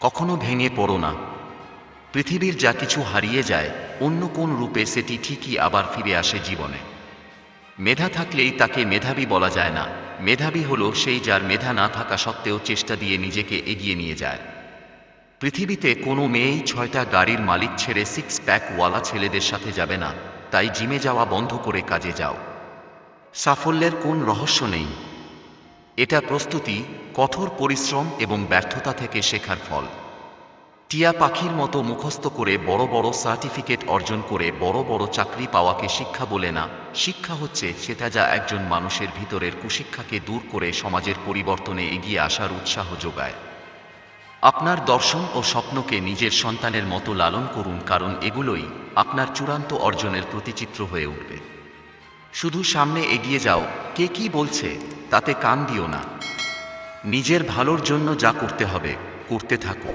কখনো ভেঙে পড়ো না। পৃথিবীর যা কিছু হারিয়ে যায়, অন্য কোন রূপে সেটি ঠিকই আবার ফিরে আসে জীবনে। মেধা থাকলেই তাকে মেধাবী বলা যায় না। মেধাবী হলো সেই যার মেধা না থাকা সত্ত্বেও চেষ্টা দিয়ে নিজেকে এগিয়ে নিয়ে যায়। পৃথিবীতে কোনো মেয়েই ছয়টা গাড়ির মালিক ছেড়ে সিক্স প্যাক ওয়ালা ছেলেদের সাথে যাবে না। তাই জিমে যাওয়া বন্ধ করে কাজে যাও। সাফল্যের কোন রহস্য নেই। এটা প্রস্তুতি কঠোর পরিশ্রম এবং ব্যর্থতা থেকে শেখার ফল। টিয়া পাখির মতো মুখস্থ করে বড় বড় সার্টিফিকেট অর্জন করে বড় বড় চাকরি পাওয়াকে শিক্ষা বলে না। শিক্ষা হচ্ছে সেটা যা একজন মানুষের ভিতরের কুশিক্ষাকে দূর করে সমাজের পরিবর্তনে এগিয়ে আসার উৎসাহ যোগায়। আপনার দর্শন ও স্বপ্নকে নিজের সন্তানের মতো লালন করুন কারণ এগুলোই আপনার চূড়ান্ত অর্জনের প্রতিচিত্র হয়ে উঠবে। শুধু সামনে এগিয়ে যাও, কে কি বলছে তাতে কান দিও না। নিজের ভালোর জন্য যা করতে হবে করতে থাকো।